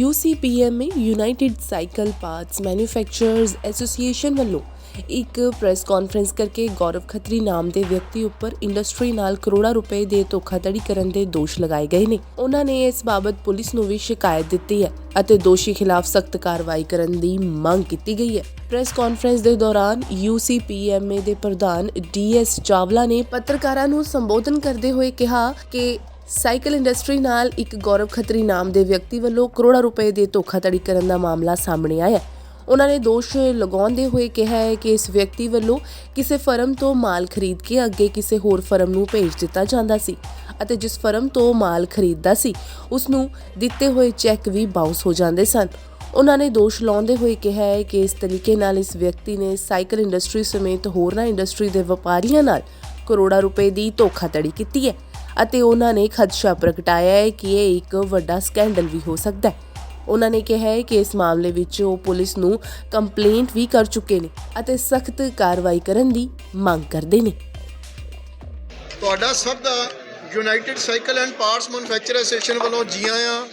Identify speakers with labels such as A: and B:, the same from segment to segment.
A: UCPMA united cycle parts manufacturers association ਵੱਲੋਂ ਇੱਕ press conference ਕਰਕੇ ਗੌਰਵ ਖੱਤਰੀ ਨਾਮ ਦੇ ਵਿਅਕਤੀ ਉੱਪਰ ਇੰਡਸਟਰੀ ਨਾਲ ਕਰੋੜਾਂ ਰੁਪਏ ਦੇ ਧੋਖਾਧੜੀ ਕਰਨ ਦੇ ਦੋਸ਼ ਲਗਾਏ ਗਏ ਨੇ। ਉਹਨਾਂ ਨੇ ਇਸ ਬਾਬਤ ਪੁਲਿਸ ਨੂੰ ਵੀ ਸ਼ਿਕਾਇਤ ਦਿੱਤੀ ਹੈ ਅਤੇ ਦੋਸ਼ੀ ਖਿਲਾਫ ਸਖਤ ਕਾਰਵਾਈ ਕਰਨ ਦੀ ਮੰਗ ਕੀਤੀ ਗਈ ਹੈ। ਪ੍ਰੈਸ ਕਾਨਫਰੰਸ ਦੇ ਦੌਰਾਨ UCPMA ਦੇ ਪ੍ਰਧਾਨ ਡੀਐਸ ਚਾਵਲਾ ਨੇ ਪੱਤਰਕਾਰਾਂ ਨੂੰ ਸੰਬੋਧਨ ਕਰਦੇ ਹੋਏ ਕਿਹਾ ਕਿ ਸਾਈਕਲ ਇੰਡਸਟਰੀ ਨਾਲ ਇੱਕ ਗੌਰਵ ਖੱਤਰੀ ਨਾਮ ਦੇ ਵਿਅਕਤੀ ਵੱਲੋਂ ਕਰੋੜਾਂ ਰੁਪਏ ਦੇ ਧੋਖਾਧੜੀ ਕਰਨ ਦਾ ਮਾਮਲਾ ਸਾਹਮਣੇ ਆਇਆ ਹੈ। ਉਹਨਾਂ ਨੇ ਦੋਸ਼ ਲਗਾਉਂਦੇ ਹੋਏ ਕਿਹਾ ਹੈ ਕਿ ਇਸ ਵਿਅਕਤੀ ਵੱਲੋਂ ਕਿਸੇ ਫਰਮ ਤੋਂ ਮਾਲ ਖਰੀਦ ਕੇ ਅੱਗੇ ਕਿਸੇ ਹੋਰ ਫਰਮ ਨੂੰ ਭੇਜ ਦਿੱਤਾ ਜਾਂਦਾ ਸੀ ਅਤੇ ਜਿਸ ਫਰਮ ਤੋਂ ਮਾਲ ਖਰੀਦਦਾ ਸੀ, ਉਸ ਨੂੰ ਦਿੱਤੇ ਹੋਏ ਚੈੱਕ ਵੀ ਬਾਉਂਸ ਹੋ ਜਾਂਦੇ ਸਨ ਉਹਨਾਂ ਨੇ ਦੋਸ਼ ਲਾਉਂਦੇ ਹੋਏ ਕਿਹਾ ਹੈ ਕਿ ਇਸ ਤਰੀਕੇ ਨਾਲ ਇਸ ਵਿਅਕਤੀ ਨੇ ਸਾਈਕਲ ਇੰਡਸਟਰੀ ਸਮੇਤ ਹੋਰਨਾਂ ਇੰਡਸਟਰੀ ਦੇ ਵਪਾਰੀਆਂ ਨਾਲ ਕਰੋੜਾਂ ਰੁਪਏ ਦੀ ਧੋਖਾਧੜੀ ਕੀਤੀ ਹੈ ਅਤੇ ਉਹਨਾਂ ਨੇ ਖਦਸ਼ਾ ਪ੍ਰਗਟਾਇਆ ਹੈ ਕਿ ਇਹ ਇੱਕ ਵੱਡਾ ਸਕੈਂਡਲ ਵੀ ਹੋ ਸਕਦਾ ਹੈ। ਉਹਨਾਂ ਨੇ ਕਿਹਾ ਹੈ ਕਿ ਇਸ ਮਾਮਲੇ ਵਿੱਚ ਉਹ ਪੁਲਿਸ ਨੂੰ ਕੰਪਲੇਂਟ ਵੀ ਕਰ ਚੁੱਕੇ ਨੇ ਅਤੇ ਸਖਤ ਕਾਰਵਾਈ ਕਰਨ ਦੀ ਮੰਗ ਕਰਦੇ ਨੇ।
B: ਤੁਹਾਡਾ ਸਭ ਦਾ united cycle and parts manufacture association ਵੱਲੋਂ ਜੀ ਆਇਆਂ।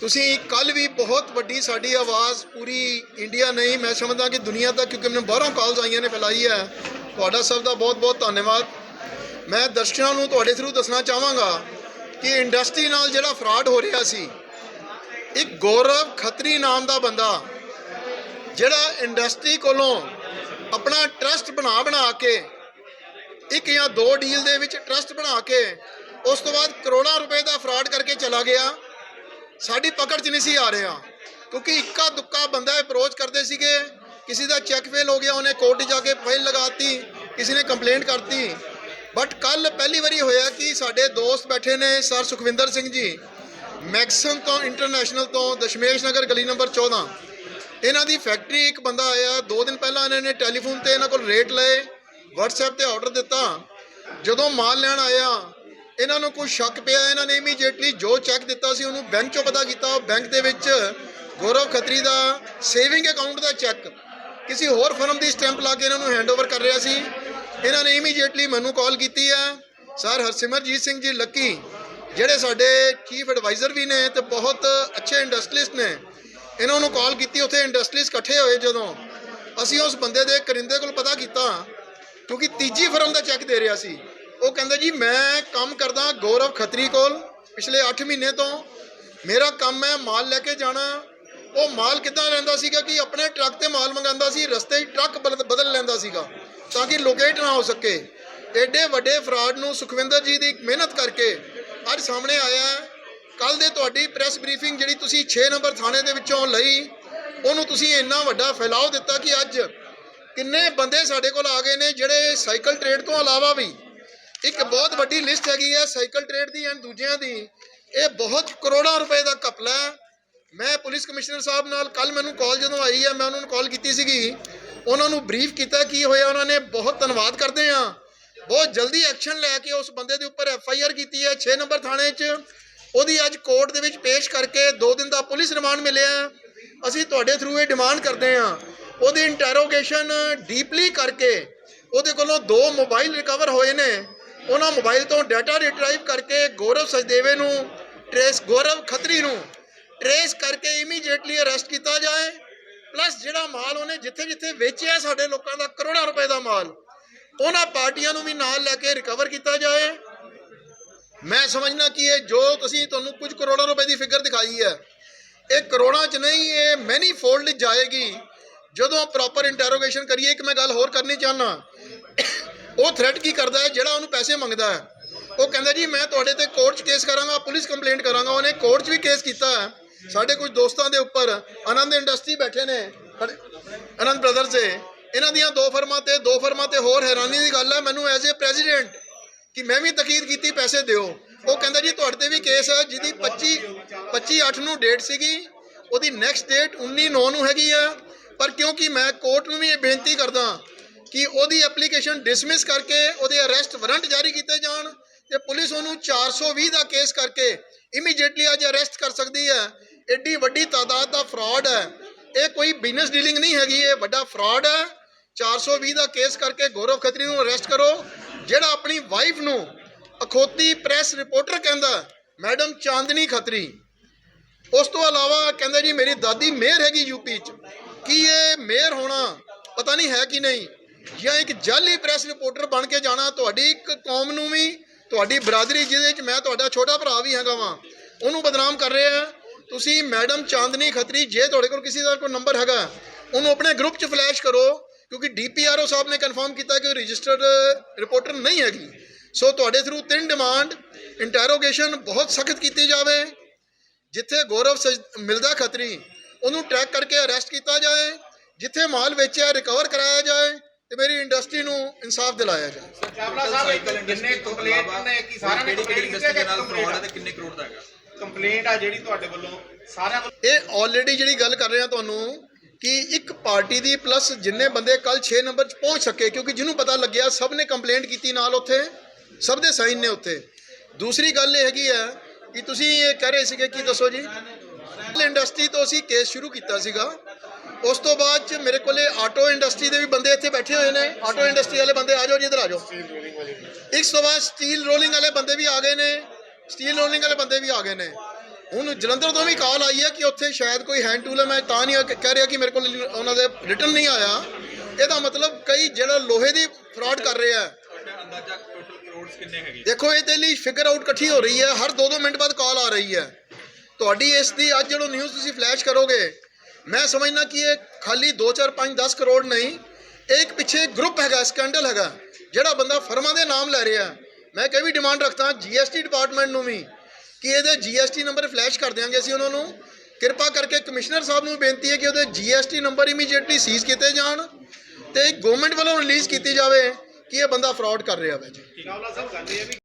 B: ਤੁਸੀਂ ਕੱਲ ਵੀ ਬਹੁਤ ਵੱਡੀ ਸਾਡੀ ਆਵਾਜ਼ ਪੂਰੀ ਇੰਡੀਆ ਨਹੀਂ, ਮੈਂ ਸਮਝਦਾ ਕਿ ਦੁਨੀਆ ਤੱਕ ਕਿਉਂਕਿ ਮੈਨੂੰ ਬਾਹਰੋਂ ਕਾਲਸ ਆਈਆਂ ਨੇ, ਫੈਲਾਈ ਹੈ। ਤੁਹਾਡਾ ਸਭ ਦਾ ਬਹੁਤ ਬਹੁਤ ਧੰਨਵਾਦ। ਮੈਂ ਦਰਸ਼ਕਾਂ ਨੂੰ ਤੁਹਾਡੇ ਥਰੂ ਦੱਸਣਾ ਚਾਹਾਂਗਾ ਕਿ ਇੰਡਸਟਰੀ ਨਾਲ ਜਿਹੜਾ ਫਰਾਡ ਹੋ ਰਿਹਾ ਸੀ, ਇੱਕ ਗੌਰਵ ਖੱਤਰੀ ਨਾਮ ਦਾ ਬੰਦਾ, ਜਿਹੜਾ ਇੰਡਸਟਰੀ ਕੋਲੋਂ ਆਪਣਾ ਟਰਸਟ ਬਣਾ ਬਣਾ ਕੇ, ਇੱਕ ਜਾਂ ਦੋ ਡੀਲ ਦੇ ਵਿੱਚ ਟਰਸਟ ਬਣਾ ਕੇ, ਉਸ ਤੋਂ ਬਾਅਦ ਕਰੋੜਾਂ ਰੁਪਏ ਦਾ ਫਰਾਡ ਕਰਕੇ ਚਲਾ ਗਿਆ। ਸਾਡੀ ਪਕੜ 'ਚ ਨਹੀਂ ਸੀ ਆ ਰਿਹਾ, ਕਿਉਂਕਿ ਇੱਕਾ ਦੁੱਕਾ ਬੰਦਾ ਅਪਰੋਚ ਕਰਦੇ ਸੀਗੇ। ਕਿਸੇ ਦਾ ਚੈੱਕ ਫੇਲ ਹੋ ਗਿਆ, ਉਹਨੇ ਕੋਰਟ ਜਾ ਕੇ ਫਾਈਲ ਲਗਾਤੀ ਕਿਸੇ ਨੇ ਕੰਪਲੇਂਟ ਕਰਤੀ। ਬਟ ਕੱਲ ਪਹਿਲੀ ਵਾਰੀ ਹੋਇਆ ਕਿ ਸਾਡੇ ਦੋਸਤ ਬੈਠੇ ਨੇ ਸਰ ਸੁਖਵਿੰਦਰ ਸਿੰਘ ਜੀ ਮੈਕਸਨ ਤੋਂ ਇੰਟਰਨੈਸ਼ਨਲ ਤੋਂ ਦਸ਼ਮੇਸ਼ ਨਗਰ ਗਲੀ ਨੰਬਰ 14 ਇਹਨਾਂ ਦੀ ਫੈਕਟਰੀ ਇੱਕ ਬੰਦਾ ਆਇਆ, ਦੋ ਦਿਨ ਪਹਿਲਾਂ ਇਹਨਾਂ ਨੇ ਟੈਲੀਫੋਨ ਤੇ ਇਹਨਾਂ ਕੋਲ ਰੇਟ ਲਏ, WhatsApp ਤੇ ਆਰਡਰ ਦਿੱਤਾ। ਜਦੋਂ ਮਾਲ ਲੈਣ ਆਇਆ, ਇਹਨਾਂ ਨੂੰ ਕੋਈ ਸ਼ੱਕ ਪਿਆ, ਇਹਨਾਂ ਨੇ ਇਮੀਡੀਏਟਲੀ ਜੋ ਚੈੱਕ ਦਿੱਤਾ ਸੀ, ਉਹਨੂੰ ਬੈਂਕ ਚੋਂ ਪਤਾ ਕੀਤਾ। ਬੈਂਕ ਦੇ ਵਿੱਚ ਗੌਰਵ ਖੱਤਰੀ ਦਾ ਸੇਵਿੰਗ ਅਕਾਊਂਟ ਦਾ ਚੈੱਕ ਕਿਸੇ ਹੋਰ ਫਰਮ ਦੀ ਸਟੈਂਪ ਲਾ ਕੇ ਇਹਨਾਂ ਨੂੰ ਹੈਂਡਓਵਰ ਕਰ ਰਿਹਾ ਸੀ। ਇਹਨਾਂ ਨੇ ਇਮੀਡੀਏਟਲੀ ਮੈਨੂੰ ਕਾਲ ਕੀਤੀ ਹੈ ਸਰ ਹਰਸਿਮਰਜੀਤ ਸਿੰਘ ਜੀ, ਲੱਕੀ, ਜਿਹੜੇ ਸਾਡੇ ਚੀਫ ਐਡਵਾਈਜ਼ਰ ਵੀ ਨੇ ਤੇ ਬਹੁਤ ਅੱਛੇ ਇੰਡਸਟਰੀਸਟ ਨੇ, ਇਹਨਾਂ ਨੂੰ ਕਾਲ ਕੀਤੀ, ਉੱਥੇ ਇੰਡਸਟਰੀਜ਼ ਇਕੱਠੇ ਹੋਏ ਜਦੋਂ। ਅਸੀਂ ਉਸ ਬੰਦੇ ਦੇ, ਕਰਿੰਦੇ ਕੋਲ ਪਤਾ ਕੀਤਾ, ਕਿਉਂਕਿ ਤੀਜੀ ਫਰਮ ਦਾ ਚੈੱਕ ਦੇ ਰਿਹਾ ਸੀ। ਉਹ ਕਹਿੰਦਾ ਜੀ, ਮੈਂ ਕੰਮ ਕਰਦਾ ਗੌਰਵ ਖੱਤਰੀ ਕੋਲ ਪਿਛਲੇ 8 ਮਹੀਨੇ ਤੋਂ। ਮੇਰਾ ਕੰਮ ਹੈ ਮਾਲ ਲੈ ਕੇ ਜਾਣਾ। ਉਹ ਮਾਲ ਕਿੱਦਾਂ ਲੈਂਦਾ ਸੀਗਾ ਕਿ ਆਪਣੇ ਟਰੱਕ ਤੇ ਮਾਲ ਮੰਗਾਉਂਦਾ ਸੀ, ਰਸਤੇ 'ਚ ਟਰੱਕ ਬਦਲ ਬਦਲ ਲੈਂਦਾ ਸੀਗਾ ਤਾਂ ਕਿ ਲੋਕੇਟ ਨਾ ਹੋ ਸਕੇ। ਐਡੇ ਵੱਡੇ ਫਰਾਡ ਨੂੰ ਸੁਖਵਿੰਦਰ ਜੀ ਦੀ ਮਿਹਨਤ ਕਰਕੇ ਅੱਜ ਸਾਹਮਣੇ ਆਇਆ ਹੈ। ਕੱਲ ਦੇ ਤੁਹਾਡੀ ਪ੍ਰੈਸ ਬਰੀਫਿੰਗ ਜਿਹੜੀ ਤੁਸੀਂ 6 ਨੰਬਰ ਥਾਣੇ ਦੇ ਵਿੱਚੋਂ ਲਈ, ਉਹਨੂੰ ਤੁਸੀਂ ਇੰਨਾ ਵੱਡਾ ਫੈਲਾਅ ਦਿੱਤਾ ਕਿ ਅੱਜ ਕਿੰਨੇ ਬੰਦੇ ਸਾਡੇ ਕੋਲ ਆ ਗਏ ਨੇ ਜਿਹੜੇ ਸਾਈਕਲ ਟ੍ਰੇਡ ਤੋਂ ਇਲਾਵਾ ਵੀ ਇੱਕ ਬਹੁਤ ਵੱਡੀ ਲਿਸਟ ਹੈਗੀ ਹੈ ਸਾਈਕਲ ਟ੍ਰੇਡ ਦੀ ਐਂਡ ਦੂਜਿਆਂ ਦੀ। ਇਹ ਬਹੁਤ ਕਰੋੜਾਂ ਰੁਪਏ ਦਾ ਘਪਲਾ ਹੈ। ਮੈਂ ਪੁਲਿਸ ਕਮਿਸ਼ਨਰ ਸਾਹਿਬ ਨਾਲ ਕੱਲ ਮੈਨੂੰ ਕਾਲ ਜਦੋਂ ਆਈ ਹੈ ਮੈਂ ਉਹਨਾਂ ਨੂੰ ਕਾਲ ਕੀਤੀ ਸੀਗੀ। ਉਹਨਾਂ ਨੂੰ ਬਰੀਫ ਕੀਤਾ ਕੀ ਹੋਇਆ, ਉਹਨਾਂ ਨੇ ਬਹੁਤ ਧੰਨਵਾਦ ਕਰਦੇ ਆ। ਬਹੁਤ ਜਲਦੀ ਐਕਸ਼ਨ ਲੈ ਕੇ ਉਸ ਬੰਦੇ ਦੇ ਉੱਪਰ ਐਫ ਆਈ ਆਰ ਕੀਤੀ ਹੈ 6 ਨੰਬਰ ਥਾਣੇ 'ਚ। ਉਹਦੀ ਅੱਜ ਕੋਰਟ ਦੇ ਵਿੱਚ ਪੇਸ਼ ਕਰਕੇ 2 ਦਿਨ ਦਾ ਪੁਲਿਸ ਰਿਮਾਂਡ ਮਿਲਿਆ ਅਸੀਂ ਤੁਹਾਡੇ ਥਰੂ ਇਹ ਡਿਮਾਂਡ ਕਰਦੇ ਆ। ਉਹਦੀ ਇੰਟਰੋਗੇਸ਼ਨ ਡੀਪਲੀ ਕਰਕੇ ਉਹਦੇ ਕੋਲੋਂ ਦੋ ਮੋਬਾਈਲ ਰਿਕਵਰ ਹੋਏ ਨੇ। ਉਹਨਾਂ ਮੋਬਾਈਲ ਤੋਂ ਡਾਟਾ ਰਿਟਰਾਈਵ ਕਰਕੇ ਗੌਰਵ ਸਜਦੇਵੇ ਨੂੰ ਟ੍ਰੇਸ ਗੌਰਵ ਖੱਤਰੀ ਨੂੰ ਟਰੇਸ ਕਰਕੇ ਇਮੀਡੀਏਟਲੀ ਅਰੈਸਟ ਕੀਤਾ ਜਾਏ। ਪਲੱਸ ਜਿਹੜਾ ਮਾਲ ਉਹਨੇ ਜਿੱਥੇ ਜਿੱਥੇ ਵੇਚਿਆ ਸਾਡੇ ਲੋਕਾਂ ਦਾ ਕਰੋੜਾਂ ਰੁਪਏ ਦਾ ਮਾਲ, ਉਹਨਾਂ ਪਾਰਟੀਆਂ ਨੂੰ ਵੀ ਨਾਲ ਲੈ ਕੇ ਰਿਕਵਰ ਕੀਤਾ ਜਾਏ। ਮੈਂ ਸਮਝਣਾ ਕਿ ਇਹ ਜੋ ਤੁਸੀਂ ਤੁਹਾਨੂੰ ਕੁਝ ਕਰੋੜਾਂ ਰੁਪਏ ਦੀ ਫਿਗਰ ਦਿਖਾਈ ਹੈ, ਇਹ ਕਰੋੜਾਂ 'ਚ ਨਹੀਂ, ਇਹ ਮੈਨੀ ਫੋਲਡ ਜਾਏਗੀ। ਜਦੋਂ ਪ੍ਰੋਪਰ ਇੰਟਰੋਗੇਸ਼ਨ ਕਰੀਏ, ਇੱਕ ਮੈਂ ਗੱਲ ਹੋਰ ਕਰਨੀ ਚਾਹਨਾ ਉਹ ਥ੍ਰੈਟ ਕੀ ਕਰਦਾ ਹੈ? ਜਿਹੜਾ ਉਹਨੂੰ ਪੈਸੇ ਮੰਗਦਾ ਹੈ। ਉਹ ਕਹਿੰਦਾ ਜੀ, ਮੈਂ ਤੁਹਾਡੇ ਤੇ ਕੋਰਟ 'ਚ ਕੇਸ ਕਰਾਂਗਾ, ਪੁਲਿਸ ਕੰਪਲੇਂਟ ਕਰਾਂਗਾ, ਉਹਨੇ ਕੋਰਟ 'ਚ ਵੀ ਕੇਸ ਕੀਤਾ ਹੈ। ਸਾਡੇ ਕੁਝ ਦੋਸਤਾਂ ਦੇ ਉੱਪਰ ਆਨੰਦ ਇੰਡਸਟਰੀ ਬੈਠੇ ਨੇ ਆਨੰਦ ਬ੍ਰਦਰਸ ਦੇ। ਇਹਨਾਂ ਦੀਆਂ ਦੋ ਫਰਮਾਂ ਤੇ, ਦੋ ਫਰਮਾਂ ਤੇ ਹੋਰ ਹੈਰਾਨੀ ਦੀ ਗੱਲ ਹੈ, ਮੈਨੂੰ ਐਜ਼ ਅ ਪ੍ਰੈਜ਼ੀਡੈਂਟ ਕਿ ਮੈਂ ਵੀ ਤਕੀਦ ਕੀਤੀ, ਪੈਸੇ ਦਿਓ। ਉਹ ਕਹਿੰਦਾ ਜੀ, ਤੁਹਾਡੇ ਤੇ ਵੀ ਕੇਸ ਹੈ, ਜਿਹਦੀ 25 25 8 ਨੂੰ ਡੇਟ ਸੀਗੀ, ਉਹਦੀ ਨੈਕਸਟ ਡੇਟ 19 9 ਨੂੰ ਹੈਗੀ ਆ। ਪਰ ਕਿਉਂਕਿ ਮੈਂ ਕੋਰਟ ਨੂੰ ਵੀ ਇਹ ਬੇਨਤੀ ਕਰਦਾ ਕਿ ਉਹਦੀ ਐਪਲੀਕੇਸ਼ਨ ਡਿਸਮਿਸ ਕਰਕੇ ਉਹਦੇ ਅਰੈਸਟ ਵਾਰੰਟ ਜਾਰੀ ਕੀਤੇ ਜਾਣ ਤੇ ਪੁਲਿਸ ਉਹਨੂੰ 420 ਦਾ ਕੇਸ ਕਰਕੇ ਇਮੀਡੀਏਟਲੀ ਅੱਜ ਅਰੈਸਟ ਕਰ ਸਕਦੀ ਹੈ। ਐਡੀ ਵੱਡੀ ਤਾਦਾਦ ਦਾ ਫਰਾਡ ਹੈ। ਇਹ ਕੋਈ ਬਿਜ਼ਨਸ ਡੀਲਿੰਗ ਨਹੀਂ ਹੈਗੀ, ਇਹ ਵੱਡਾ ਫਰਾਡ ਹੈ। 420 ਦਾ ਕੇਸ ਕਰਕੇ ਗੌਰਵ ਖੱਤਰੀ ਨੂੰ ਅਰੈਸਟ ਕਰੋ, ਜਿਹੜਾ ਆਪਣੀ ਵਾਈਫ ਨੂੰ ਅਖੋਤੀ ਪ੍ਰੈਸ ਰਿਪੋਰਟਰ ਕਹਿੰਦਾ ਮੈਡਮ ਚਾਂਦਨੀ ਖੱਤਰੀ। ਉਸ ਤੋਂ ਇਲਾਵਾ ਕਹਿੰਦੇ ਜੀ, ਮੇਰੀ ਦਾਦੀ ਮੇਅਰ ਹੈਗੀ ਯੂਪੀ 'ਚ। ਕੀ ਇਹ ਮੇਅਰ ਹੋਣਾ, ਪਤਾ ਨਹੀਂ ਹੈ ਕਿ ਨਹੀਂ। ਜਾਂ ਇੱਕ ਜਾਲੀ ਪ੍ਰੈਸ ਰਿਪੋਰਟਰ ਬਣ ਕੇ ਜਾਣਾ, ਤੁਹਾਡੀ ਇੱਕ ਕੌਮ ਨੂੰ ਵੀ, ਤੁਹਾਡੀ ਬਰਾਦਰੀ ਜਿਹਦੇ 'ਚ ਮੈਂ ਤੁਹਾਡਾ ਛੋਟਾ ਭਰਾ ਵੀ ਹੈਗਾ ਵਾਂ, ਉਹਨੂੰ ਬਦਨਾਮ ਕਰ ਰਿਹਾ ਤੁਸੀਂ ਮੈਡਮ ਚਾਂਦਨੀ ਖੱਤਰੀ ਜੇ ਤੁਹਾਡੇ ਕੋਲ ਕਿਸੇ ਦਾ ਕੋਈ ਨੰਬਰ ਹੈਗਾ ਉਹਨੂੰ ਆਪਣੇ ਗਰੁੱਪ 'ਚ ਫਲੈਸ਼ ਕਰੋ ਕਿਉਂਕਿ ਡੀਪੀਆਰਓ ਸਾਹਿਬ ਨੇ ਕਨਫਰਮ ਕੀਤਾ ਕਿ ਉਹ ਰਜਿਸਟਰਡ ਰਿਪੋਰਟਰ ਨਹੀਂ ਹੈਗੀ। ਸੋ ਤੁਹਾਡੇ ਥਰੂ ਤਿੰਨ ਡਿਮਾਂਡ ਇੰਟਰੋਗੇਸ਼ਨ ਬਹੁਤ ਸਖਤ ਕੀਤੀ ਜਾਵੇ। ਜਿੱਥੇ ਗੌਰਵ ਸਜ- ਮਿਲਦਾ ਖੱਤਰੀ ਉਹਨੂੰ ਟਰੈਕ ਕਰਕੇ ਅਰੈਸਟ ਕੀਤਾ ਜਾਏ। ਜਿੱਥੇ ਮਾਲ ਵੇਚਿਆ ਰਿਕਵਰ ਕਰਾਇਆ ਜਾਏ ਤੇ ਮੇਰੀ ਇੰਡਸਟਰੀ ਨੂੰ ਇਨਸਾਫ ਦਿਲਾਇਆ ਜਾਏ।
C: ਚਾਵਲਾ ਸਾਹਿਬ ਜਿੰਨੇ ਕੰਪਲੇਂਟ ਨੇ ਕਿ ਸਾਰਿਆਂ ਨੇ
D: ਕਿਹੜੀ ਕਿਹੜੀ
C: ਕੰਪਲੇਂਟ
D: ਇੰਡਸਟਰੀ ਦੇ ਨਾਲ
C: ਕੀਤੀ
D: ਫਰਾਡ ਹੈ ਤੇ ਕਿੰਨੇ ਕਰੋੜ ਦਾ ਹੈਗਾ?
C: ਕੰਪਲੇਂਟ ਆ ਜਿਹੜੀ ਤੁਹਾਡੇ ਵੱਲੋਂ ਸਾਰਿਆਂ ਵੱਲੋਂ
B: ਇਹ ਆਲਰੇਡੀ ਜਿਹੜੀ ਗੱਲ ਕਰ ਰਿਹਾ ਤੁਹਾਨੂੰ ਕਿ ਇੱਕ ਪਾਰਟੀ ਦੀ ਪਲੱਸ ਜਿੰਨੇ ਬੰਦੇ ਕੱਲ 6 ਨੰਬਰ 'ਚ ਪਹੁੰਚ ਸਕੇ ਕਿਉਂਕਿ ਜਿਹਨੂੰ ਪਤਾ ਲੱਗਿਆ ਸਭ ਨੇ ਕੰਪਲੇਂਟ ਕੀਤੀ ਨਾਲ ਉੱਥੇ ਸਭ ਦੇ ਸਾਈਨ ਨੇ ਉੱਥੇ। ਦੂਸਰੀ ਗੱਲ ਇਹ ਹੈਗੀ ਹੈ ਕਿ ਤੁਸੀਂ ਇਹ ਕਹਿ ਰਹੇ ਸੀਗੇ ਕੀ ਦੱਸੋ ਜੀ? ਇੰਡਸਟਰੀ ਤੋਂ ਅਸੀਂ ਕੇਸ ਸ਼ੁਰੂ ਕੀਤਾ ਸੀਗਾ। ਉਸ ਤੋਂ ਬਾਅਦ ਚ ਮੇਰੇ ਕੋਲੇ ਆਟੋ ਇੰਡਸਟਰੀ ਦੇ ਵੀ ਬੰਦੇ ਇੱਥੇ ਬੈਠੇ ਹੋਏ ਨੇ। ਆਟੋ ਇੰਡਸਟਰੀ ਵਾਲੇ ਬੰਦੇ ਆ ਜਾਓ ਜੀ ਇੱਧਰ ਆ ਜਾਓ। ਇਸ ਤੋਂ ਬਾਅਦ ਸਟੀਲ ਰੋਲਿੰਗ ਵਾਲੇ ਬੰਦੇ ਵੀ ਆ ਗਏ ਨੇ। ਸਟੀਲ ਰੋਲਿੰਗ ਵਾਲੇ ਬੰਦੇ ਵੀ ਆ ਗਏ ਨੇ। ਹੁਣ ਜਲੰਧਰ ਤੋਂ ਵੀ ਕਾਲ ਆਈ ਹੈ ਕਿ ਉੱਥੇ ਸ਼ਾਇਦ ਕੋਈ ਹੈਂਡ ਟੂਲ ਹੈ। ਮੈਂ ਤਾਂ ਨਹੀਂ ਕਹਿ ਰਿਹਾ ਕਿ ਮੇਰੇ ਕੋਲ ਉਹਨਾਂ ਦੇ ਰਿਟਰਨ ਨਹੀਂ ਆਇਆ। ਇਹਦਾ ਮਤਲਬ ਕਈ ਜਿਹੜਾ ਲੋਹੇ ਦੀ ਫਰਾਡ ਕਰ ਰਿਹਾ ਹੈ।
D: ਅੰਦਾਜ਼ਾ ਟੋਟਲ ਕਰੋੜਸ ਕਿੰਨੇ ਹੈਗੇ?
B: ਦੇਖੋ ਇਹਦੇ ਲਈ ਫਿਗਰ ਆਊਟ ਇਕੱਠੀ ਹੋ ਰਹੀ ਹੈ। ਹਰ 2-2 ਮਿੰਟ ਬਾਅਦ ਕਾਲ ਆ ਰਹੀ ਹੈ। ਤੁਹਾਡੀ ਇਸ ਦੀ ਅੱਜ ਜਦੋਂ ਨਿਊਜ਼ ਤੁਸੀਂ ਫਲੈਸ਼ ਕਰੋਗੇ ਮੈਂ ਸਮਝਣਾ ਕਿ ਇਹ ਖਾਲੀ 2 4 5 10 ਕਰੋੜ ਨਹੀਂ ਇਹ ਇੱਕ ਪਿੱਛੇ ਗਰੁੱਪ ਹੈਗਾ ਸਕੈਂਡਲ ਹੈਗਾ ਜਿਹੜਾ ਬੰਦਾ ਫਰਮਾਂ ਦੇ ਨਾਮ ਲੈ ਰਿਹਾ ਮੈਂ ਕਈ ਵੀ ਡਿਮਾਂਡ ਰੱਖਦਾ ਜੀਐਸਟੀ ਡਿਪਾਰਟਮੈਂਟ ਨੂੰ ਵੀ, ਕਿ ਇਹਦੇ ਜੀਐਸਟੀ ਨੰਬਰ ਫਲੈਸ਼ ਕਰ ਦਿਆਂਗੇ ਅਸੀਂ ਉਹਨਾਂ ਨੂੰ। ਕਿਰਪਾ ਕਰਕੇ ਕਮਿਸ਼ਨਰ ਸਾਹਿਬ ਨੂੰ ਬੇਨਤੀ ਹੈ ਕਿ ਉਹਦੇ ਜੀਐਸਟੀ ਨੰਬਰ ਇਮੀਡੀਏਟਲੀ ਸੀਜ਼ ਕੀਤੇ ਜਾਣ ਤੇ ਗਵਰਨਮੈਂਟ ਵੱਲੋਂ ਰਿਲੀਜ਼ ਕੀਤੀ ਜਾਵੇ ਕਿ ਇਹ ਬੰਦਾ ਫਰਾਡ ਕਰ ਰਿਹਾ ਹੈ ਜੀ।